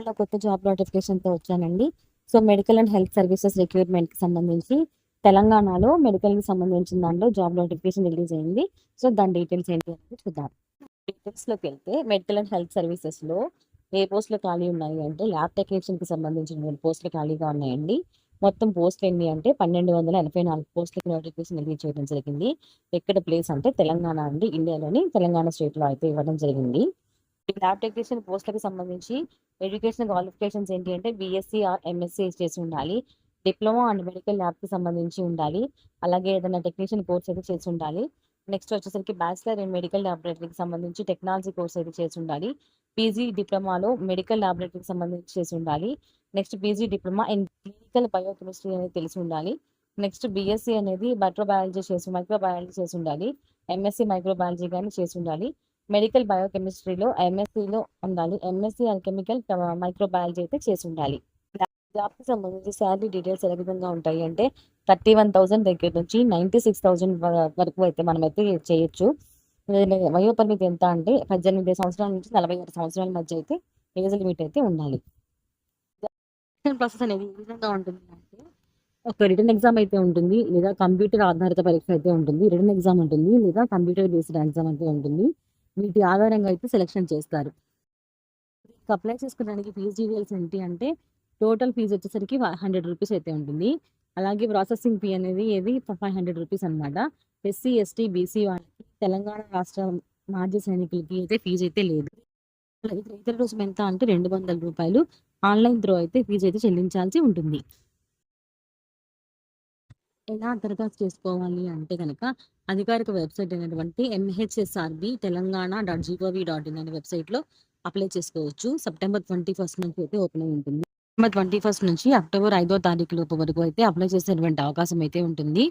మళ్ళీ కొత్త జాబ్ నోటిఫికేషన్తో వచ్చానండి. So medical and health services రిక్రూట్మెంట్కి సంబంధించి తెలంగాణలో మెడికల్కి సంబంధించిన దాంట్లో జాబ్ నోటిఫికేషన్ రిలీజ్ అయింది. సో దాని డీటెయిల్స్ ఏంటి అనేది చూద్దాం. డీటెయిల్స్లోకి వెళ్తే మెడికల్ అండ్ హెల్త్ సర్వీసెస్లో ఏ పోస్టులు ఖాళీ ఉన్నాయి అంటే ల్యాబ్ టెక్నీషియన్కి సంబంధించిన పోస్టులు ఖాళీగా ఉన్నాయండి. మొత్తం పోస్టులు ఎన్ని అంటే పన్నెండు వందల ఎనభై నాలుగు పోస్టులకు నోటిఫికేషన్ రిలీజ్ చేయడం జరిగింది. ఎక్కడ ప్లేస్ అంటే తెలంగాణ అండి. ఇండియాలోని తెలంగాణ స్టేట్లో అయితే ఇవ్వడం జరిగింది. ఈ ల్యాబ్ టెక్నీషియన్ పోస్టులకు సంబంధించి ఎడ్యుకేషన్ క్వాలిఫికేషన్స్ ఏంటి అంటే బీఎస్సీ ఆర్ ఎంఎస్సీ చేసి ఉండాలి. డిప్లొమా అండ్ మెడికల్ ల్యాబ్కి సంబంధించి ఉండాలి. అలాగే ఏదైనా టెక్నీషియన్ కోర్స్ అయితే చేసి ఉండాలి. నెక్స్ట్ వచ్చేసరికి బ్యాచిలర్ ఇన్ మెడికల్ ల్యాబొరేటరీకి సంబంధించి టెక్నాలజీ కోర్స్ అయితే చేసి ఉండాలి. పీజీ డిప్లొమాలో మెడికల్ ల్యాబొరేటరీకి సంబంధించి చేసి ఉండాలి. Next PG diploma in clinical biochemistry అనేది తెలిసి ఉండాలి. నెక్స్ట్ బీఎస్సీ అనేది మైక్రోబయాలజీ చేసి మైక్రోబయాలజీ చేసి ఉండాలి. ఎంఎస్సీ మైక్రోబయాలజీ కానీ చేసి ఉండాలి. మెడికల్ బయోకెమిస్ట్రీలో ఎంఎస్సీలో ఉండాలి. ఎంఎస్సీ కెమికల్ మైక్రోబయాలజీ అయితే చేసి ఉండాలి. జాబ్కి సంబంధించి శాలరీ డీటెయిల్స్ ఏ విధంగా ఉంటాయి అంటే థర్టీ వన్ థౌసండ్ దగ్గర నుంచి నైంటీ సిక్స్ థౌసండ్ వరకు అయితే మనం అయితే చేయొచ్చు. వయో పరిమితి ఎంత అంటే పద్దెనిమిది సంవత్సరాల నుంచి నలభై ఆరు సంవత్సరాల మధ్య అయితే ఏజ్ లిమిట్ అయితే ఉండాలి. ప్రాసెస్ అనేది ఏ విధంగా ఉంటుంది అంటే ఒక రిటర్న్ ఎగ్జామ్ అయితే ఉంటుంది లేదా కంప్యూటర్ ఆధారిత పరీక్ష అయితే ఉంటుంది. రిటర్న్ ఎగ్జామ్ ఉంటుంది లేదా కంప్యూటర్ బేస్డ్ ఎగ్జామ్ అయితే ఉంటుంది. వీటి ఆధారంగా అయితే సెలెక్షన్ చేస్తారు. అప్లై చేసుకోవడానికి ఫీజు డీటెయిల్స్ ఏంటి అంటే టోటల్ ఫీజు వచ్చేసరికి హండ్రెడ్ రూపీస్ అయితే ఉంటుంది. అలాగే ప్రాసెసింగ్ ఫీ అనేది ఏది? ఫైవ్ హండ్రెడ్ రూపీస్ అనమాట ఎస్సీ ఎస్టీ బీసీ వాళ్ళకి తెలంగాణ రాష్ట్ర మాజీ సైనికులకి అయితే ఫీజు అయితే లేదు. ఇతర రుసుము ఎంత అంటే రెండు వందల రూపాయలు. ఆన్లైన్ త్రో అయితే ఫీజు అయితే చెల్లించాల్సి ఉంటుంది. ఎలా దరఖాస్తు చేసుకోవాలి అంటే కనుక అధికారిక వెబ్సైట్ అయినటువంటి MHSRB Telangana dot gov dot in అనే వెబ్సైట్లో అప్లై చేసుకోవచ్చు. సెప్టెంబర్ ట్వంటీ ఫస్ట్ నుంచి అయితే ఓపెన్ అయి ఉంటుంది. సెప్టెంబర్ ట్వంటీ ఫస్ట్ నుంచి అక్టోబర్ ఐదో తారీఖు లోపు వరకు అయితే అప్లై చేసేటువంటి అవకాశం అయితే ఉంటుంది.